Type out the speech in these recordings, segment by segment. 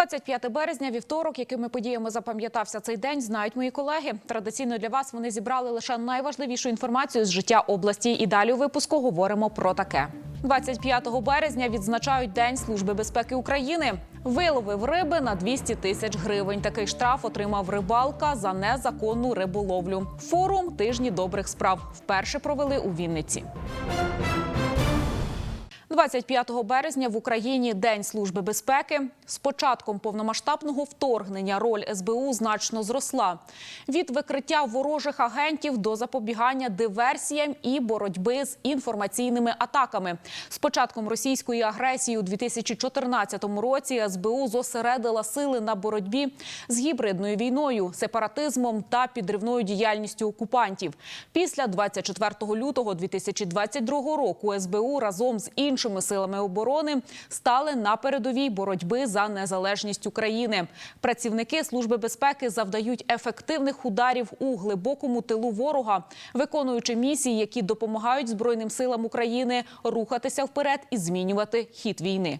25 березня, вівторок, якими подіями запам'ятався цей день, знають мої колеги. Традиційно для вас вони зібрали лише найважливішу інформацію з життя області. І далі у випуску говоримо про таке. 25 березня відзначають День Служби безпеки України. Виловив риби на 200 тисяч гривень. Такий штраф отримав рибалка за незаконну риболовлю. Форум тижні добрих справ вперше провели у Вінниці. 25 березня в Україні День служби безпеки. З початком повномасштабного вторгнення роль СБУ значно зросла. Від викриття ворожих агентів до запобігання диверсіям і боротьби з інформаційними атаками. З початком російської агресії у 2014 році СБУ зосередила сили на боротьбі з гібридною війною, сепаратизмом та підривною діяльністю окупантів. Після 24 лютого 2022 року СБУ разом з іншими силами оборони стали на передовій боротьби за незалежність України. Працівники служби безпеки завдають ефективних ударів у глибокому тилу ворога, виконуючи місії, які допомагають збройним силам України рухатися вперед і змінювати хід війни.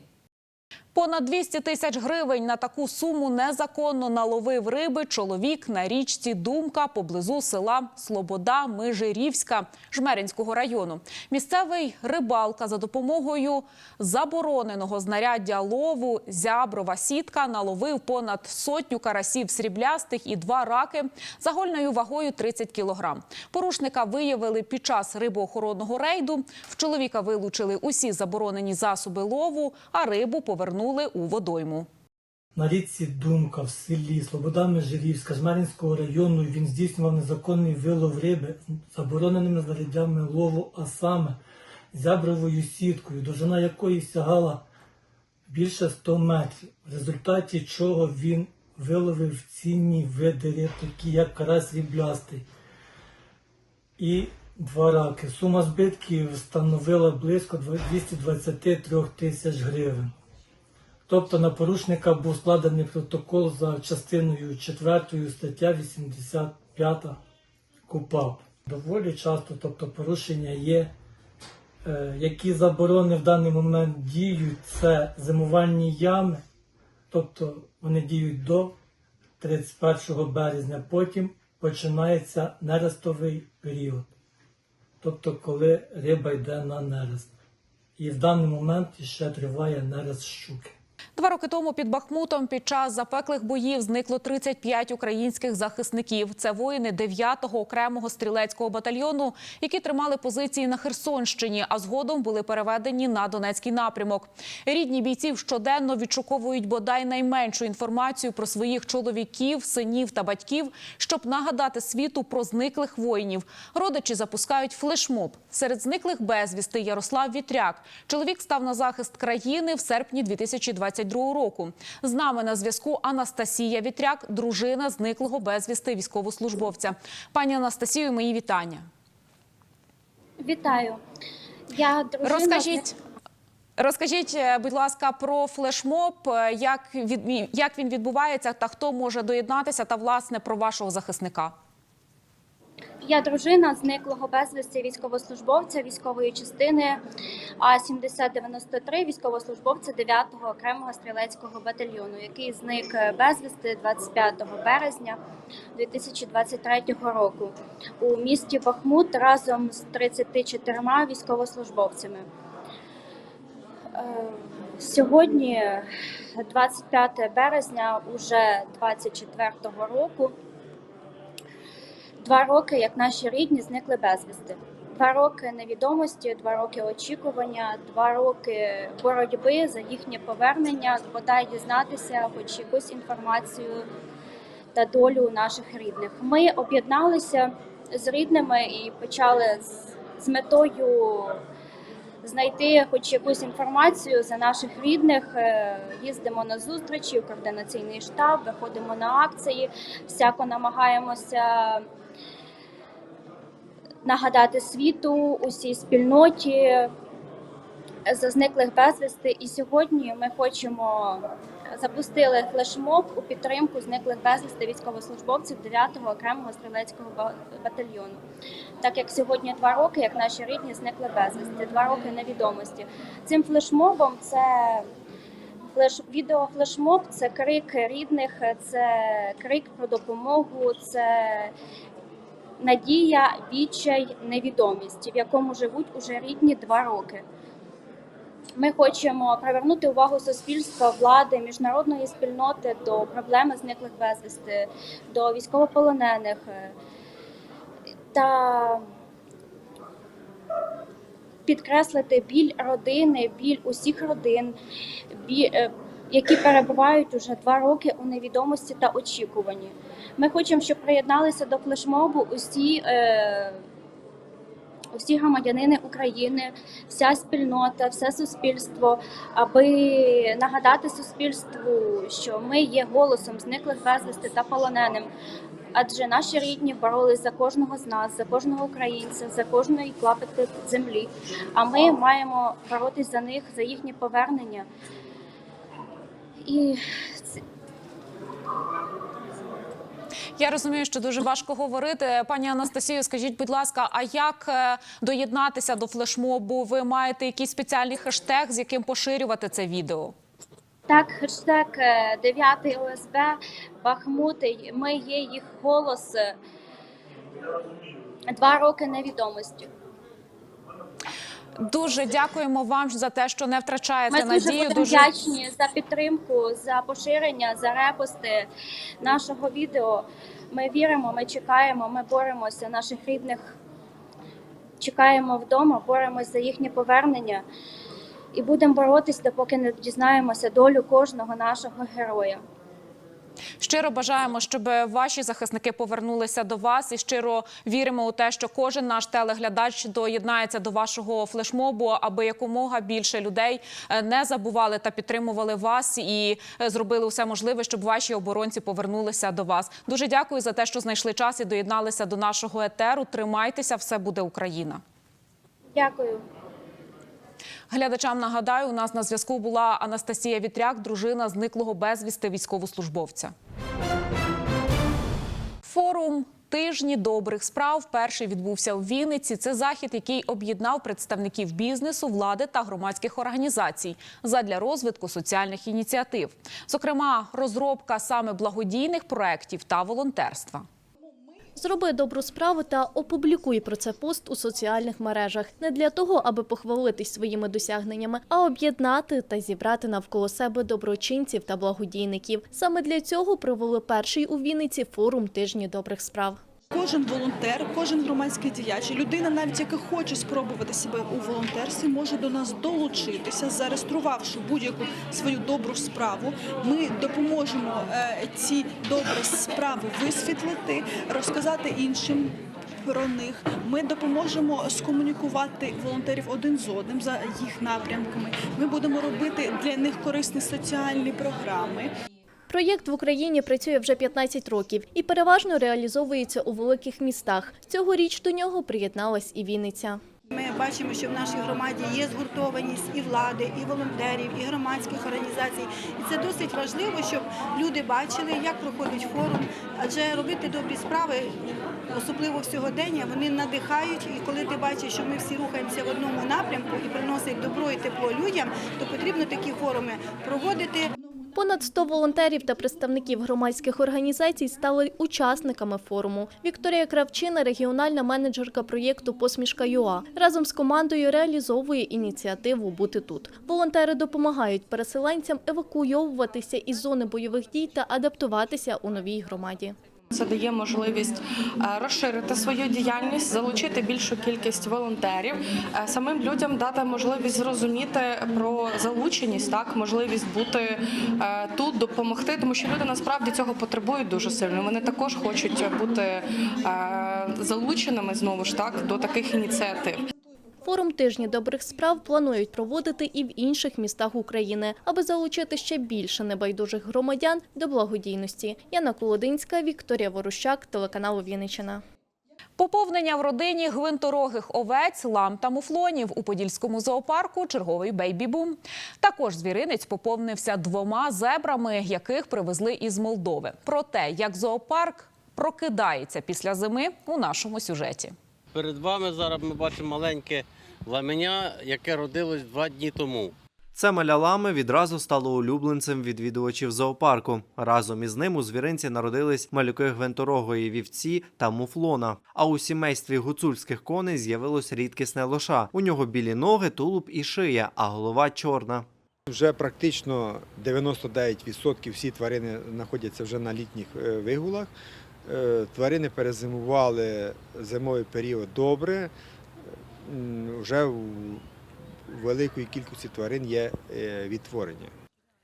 Понад 200 тисяч гривень на таку суму незаконно наловив риби чоловік на річці Думка поблизу села Слобода Межирівська Жмеринського району. Місцевий рибалка за допомогою забороненого знаряддя лову зяброва сітка наловив понад сотню карасів сріблястих і два раки загальною вагою 30 кілограм. Порушника виявили під час рибоохоронного рейду. В чоловіка вилучили усі заборонені засоби лову, а рибу повернули у водойму. На річці Думка в селі Слобода Межирівська Жмеринського району він здійснював незаконний вилов риби забороненими знаряддями лову, а саме зябровою сіткою, довжина якої сягала більше 100 метрів, в результаті чого він виловив цінні види риб, такі як карась ріблястий і два раки. Сума збитків становила близько 223 тисяч гривень. Тобто на порушника був складений протокол за частиною 4 стаття 85 КУПАП. Доволі часто, тобто порушення є, е, які заборони в даний момент діють, це зимувальні ями, тобто вони діють до 31 березня, потім починається нерестовий період, тобто коли риба йде на нерест. І в даний момент ще триває нерест щуки. Два роки тому під Бахмутом під час запеклих боїв зникло 35 українських захисників. Це воїни 9-го окремого стрілецького батальйону, які тримали позиції на Херсонщині, а згодом були переведені на Донецький напрямок. Рідні бійців щоденно відшуковують бодай найменшу інформацію про своїх чоловіків, синів та батьків, щоб нагадати світу про зниклих воїнів. Родичі запускають флешмоб. Серед зниклих безвісти Ярослав Вітряк. Чоловік став на захист країни в серпні 2022 року. З нами на зв'язку Анастасія Вітряк, дружина зниклого безвісти військовослужбовця. Пані Анастасію, мої вітання. Вітаю. Я дружина... Розкажіть. Розкажіть, е, будь ласка, про флешмоб, е, як він відбувається, та хто може доєднатися, та власне про вашого захисника. Я дружина зниклого безвісти військовослужбовця військової частини А-7093, військовослужбовця 9-го окремого стрілецького батальйону, який зник безвісти 25 березня 2023 року у місті Бахмут разом з 34 військовослужбовцями. Е, Сьогодні, 25 березня, уже 24-го року. Два роки, як наші рідні зникли безвісти. Два роки невідомості, два роки очікування, два роки боротьби за їхнє повернення, бодай дізнатися, хоч якусь інформацію та долю наших рідних. Ми об'єдналися з рідними і почали з, з метою знайти хоч якусь інформацію за наших рідних. Е, Їздимо на зустрічі в координаційний штаб, виходимо на акції, всяко намагаємося нагадати світу, усій спільноті за зниклих безвісти. І сьогодні ми хочемо запустили флешмоб у підтримку зниклих безвісти військовослужбовців 9-го окремого стрілецького батальйону. Так як сьогодні два роки, як наші рідні зникли безвісти, два роки невідомості. Цим флешмобом це Флеш відео флешмоб це крик рідних, це крик про допомогу, це надія, відчай, невідомість, в якому живуть уже рідні два роки. Ми хочемо привернути увагу суспільства, влади, міжнародної спільноти до проблеми зниклих безвісти, до військовополонених е, та підкреслити біль родини, біль усіх родин, біль, е, які перебувають уже два роки у невідомості та очікуванні. Ми хочемо, щоб приєдналися до флешмобу усі. Е, Усі громадянини України, вся спільнота, все суспільство, аби нагадати суспільству, що ми є голосом зниклих безвісти та полоненим. Адже наші рідні боролись за кожного з нас, за кожного українця, за кожної клапотки землі. А ми маємо боротись за них, за їхнє повернення. І Я розумію, що дуже важко говорити. Пані Анастасію, скажіть, будь ласка, а як е, доєднатися до флешмобу? Ви маєте якийсь спеціальний хештег, з яким поширювати це відео? так, хештег 9 ОСБ Бахмут. Ми є їх голос. е, Два роки невідомості. Дуже дякуємо вам за те, що не втрачаєте Ми дуже надію. будемо вдячні за підтримку, за поширення, за репости нашого відео. Ми віримо, ми чекаємо, ми боремося наших рідних. Чекаємо вдома, боремося за їхнє повернення і будемо боротися, допоки не дізнаємося долю кожного нашого героя. Щиро бажаємо, щоб ваші захисники повернулися до вас, і щиро віримо у те, що кожен наш телеглядач доєднається до вашого флешмобу, аби якомога більше людей е, не забували та підтримували вас і е, зробили все можливе, щоб ваші оборонці повернулися до вас. Дуже дякую за те, що знайшли час і доєдналися до нашого етеру. Тримайтеся, все буде Україна. Дякую. Глядачам нагадаю, у нас на зв'язку була Анастасія Вітряк, дружина зниклого безвісти військовослужбовця. Форум тижні добрих справ перший відбувся у Вінниці. Це захід, який об'єднав представників бізнесу, влади та громадських організацій задля розвитку соціальних ініціатив, зокрема, розробка саме благодійних проєктів та волонтерства. Зроби добру справу та опублікуй про це пост у соціальних мережах не для того, аби похвалитись своїми досягненнями, а об'єднати та зібрати навколо себе доброчинців та благодійників. Саме для цього провели перший у Вінниці форум тижні добрих справ. Кожен волонтер, кожен громадський діяч, людина, навіть яка хоче спробувати себе у волонтерстві, може до нас долучитися, зареєструвавши будь-яку свою добру справу. Ми допоможемо е, ці добрі справи висвітлити, розказати іншим. Про них ми допоможемо скомунікувати волонтерів один з одним за їх напрямками. Ми будемо робити для них корисні соціальні програми. Проєкт в Україні працює вже 15 років і переважно реалізовується у великих містах. Цьогоріч до нього приєдналась і Вінниця. Ми бачимо, що в нашій громаді є згуртованість і влади, і волонтерів, і громадських організацій. І це досить важливо, щоб люди бачили, як проходить форум. Адже робити добрі справи, особливо в сьогодення, вони надихають. І коли ти бачиш, що ми всі рухаємося в одному напрямку і приносить добро і тепло людям, то потрібно такі форуми проводити. Понад 100 волонтерів та представників громадських організацій стали учасниками форуму. Вікторія Кравчина, регіональна менеджерка проєкту Посмішка ЮА, разом з командою реалізовує ініціативу Бути тут. Волонтери допомагають переселенцям евакуйовуватися із зони бойових дій та адаптуватися у новій громаді. Це дає можливість е, розширити свою діяльність, залучити більшу кількість волонтерів, е, самим людям дати можливість зрозуміти про залученість, так можливість бути е, тут, допомогти, тому що люди насправді цього потребують дуже сильно. Вони також хочуть бути залученими знову ж так до таких ініціатив. Форум тижні добрих справ планують проводити і в інших містах України, аби залучити ще більше небайдужих громадян до благодійності. Яна Колодинська, Вікторія Ворущак, телеканал Вінниччина. Поповнення в родині гвинторогих овець, лам та муфлонів у Подільському зоопарку черговий бейбі-бум. Також звіринець поповнився двома зебрами, яких привезли із Молдови. Про те, як зоопарк прокидається після зими у нашому сюжеті. Перед вами зараз ми бачимо маленьке ламеня, яке родилось два дні тому. Це малялами відразу стало улюбленцем відвідувачів зоопарку. Разом із ним у звіринці народились малюки гвинторогої вівці та муфлона. А у сімействі гуцульських коней з'явилось рідкісне лоша. У нього білі ноги, тулуб і шия, а голова чорна. Вже практично 99% всі тварини знаходяться вже на літніх е, вигулах. Е, Тварини перезимували зимовий період добре. Вже у великої кількості тварин є е, відтворення.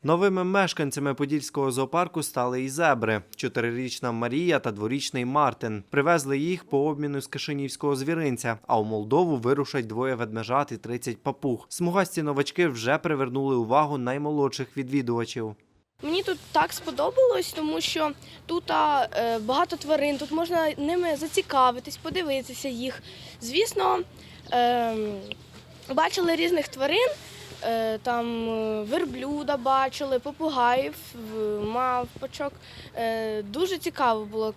Новими мешканцями подільського зоопарку стали і зебри: чотирирічна Марія та дворічний Мартин. Привезли їх по обміну з Кишинівського звіринця. А у Молдову вирушать двоє ведмежат і 30 папуг. Смугасті новачки вже привернули увагу наймолодших відвідувачів. Мені тут так сподобалось, тому що тут а, е, багато тварин, тут можна ними зацікавитись, подивитися їх. Звісно, е, бачили різних тварин, е, там е, верблюда бачили, попугаїв, мавпочок. Е, дуже цікаво було.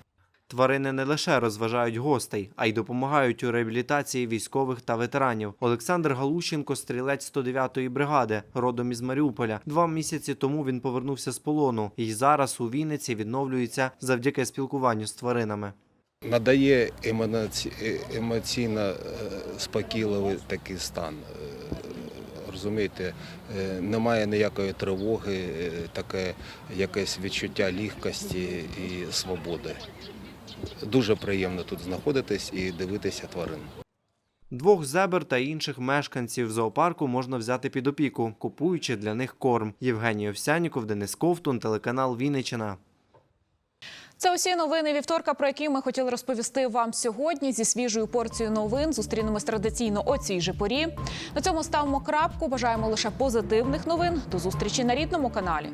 Тварини не лише розважають гостей, а й допомагають у реабілітації військових та ветеранів. Олександр Галущенко, стрілець 109-ї бригади, родом із Маріуполя. Два місяці тому він повернувся з полону і зараз у Вінниці відновлюється завдяки спілкуванню з тваринами. надає емоці- емоційно е, спокійливий такий стан. Е, Розумієте, е, немає ніякої тривоги, таке якесь відчуття легкості і свободи. Дуже приємно тут знаходитись і дивитися тварин. Двох зебр та інших мешканців зоопарку можна взяти під опіку, купуючи для них корм. Євгеній Овсяніков, Денис Ковтун, телеканал Вінниччина. Це усі новини вівторка, про які ми хотіли розповісти вам сьогодні. Зі свіжою порцією новин зустрінемось традиційно о цій же порі. На цьому ставимо крапку. Бажаємо лише позитивних новин. До зустрічі на рідному каналі.